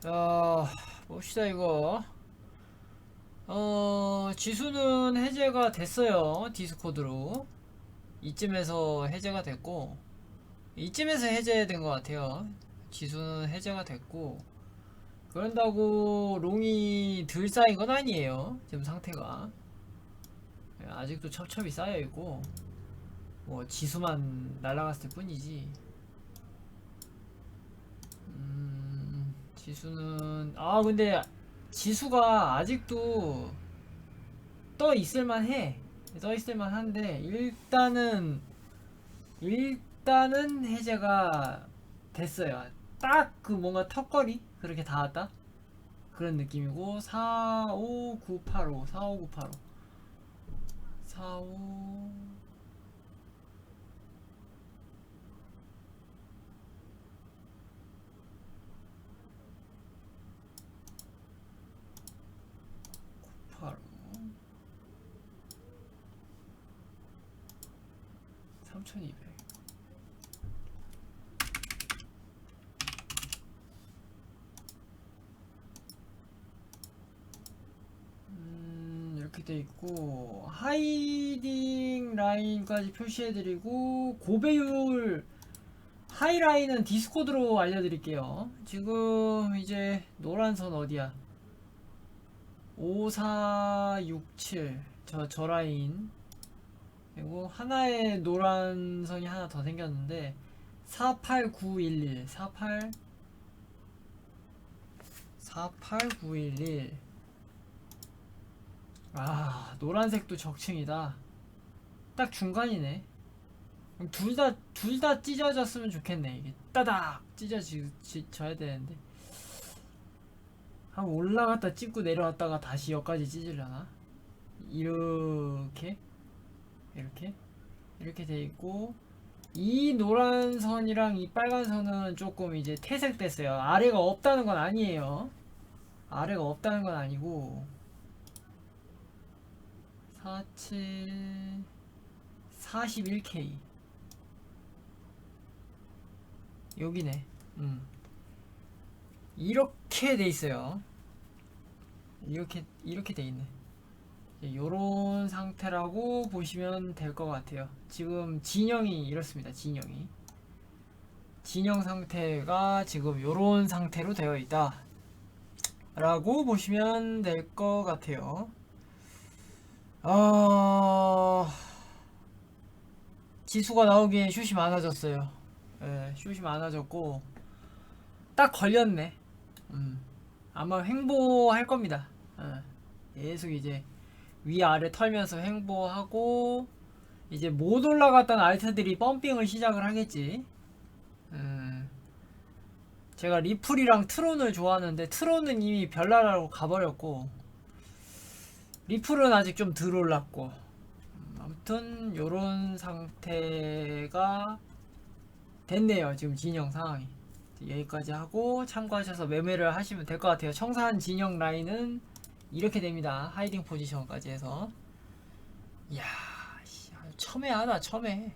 자, 봅시다, 이거. 어, 지수는 해제가 됐어요. 디스코드로. 이쯤에서 해제가 됐고, 이쯤에서 해제된 것 같아요. 지수는 해제가 됐고, 그런다고 롱이 덜 쌓인 건 아니에요. 지금 상태가. 예, 아직도 첩첩이 쌓여있고, 뭐, 지수만 날아갔을 뿐이지. 음, 지수는 아 근데 지수가 아직도 떠 있을만 해. 떠 있을만 한데 일단은 일단은 해제가 됐어요. 딱 그 뭔가 턱걸이 그렇게 닿았다 그런 느낌이고 45985 45985 45 바로 3200 음, 이렇게 돼 있고 하이딩 라인까지 표시해드리고 고배율 하이라인은 디스코드로 알려드릴게요. 지금 이제 노란 선 어디야? 5467 저, 저 라인 그리고 하나의 노란 선이 하나 더 생겼는데 48911 48 48911 아 노란색도 적층이다. 딱 중간이네. 둘 다 둘 다 찢어졌으면 좋겠네 이게. 따닥! 찢어져야 되는데. 한 올라갔다 찍고 내려왔다가 다시 여기까지 찢으려나? 이렇게 이렇게 이렇게 돼 있고 이 노란 선이랑 이 빨간 선은 조금 이제 퇴색됐어요. 아래가 없다는 건 아니에요. 아래가 없다는 건 아니고 47 41K 여기네. 음. 이렇게 돼 있어요. 이렇게 이렇게 돼 있네. 요런 상태라고 보시면 될 것 같아요. 지금 진영이 이렇습니다. 진영이 진영 상태가 지금 요런 상태로 되어 있다. 라고 보시면 될 것 같아요. 어... 지수가 나오기엔 슛이 많아졌어요. 예, 슛이 많아졌고 딱 걸렸네. 음, 아마 횡보할 겁니다. 어, 계속 이제 위아래 털면서 횡보하고 이제 못 올라갔던 알트들이 펌핑을 시작을 하겠지. 음, 제가 리플이랑 트론을 좋아하는데 트론은 이미 별나라로 가버렸고 리플은 아직 좀 덜 올랐고 음, 아무튼 요런 상태가 됐네요 지금 진영 상황이 여기까지 하고 참고하셔서 매매를 하시면 될 것 같아요. 청산 진영 라인은 이렇게 됩니다. 하이딩 포지션까지 해서. 이야, 씨, 첨예하다, 첨예.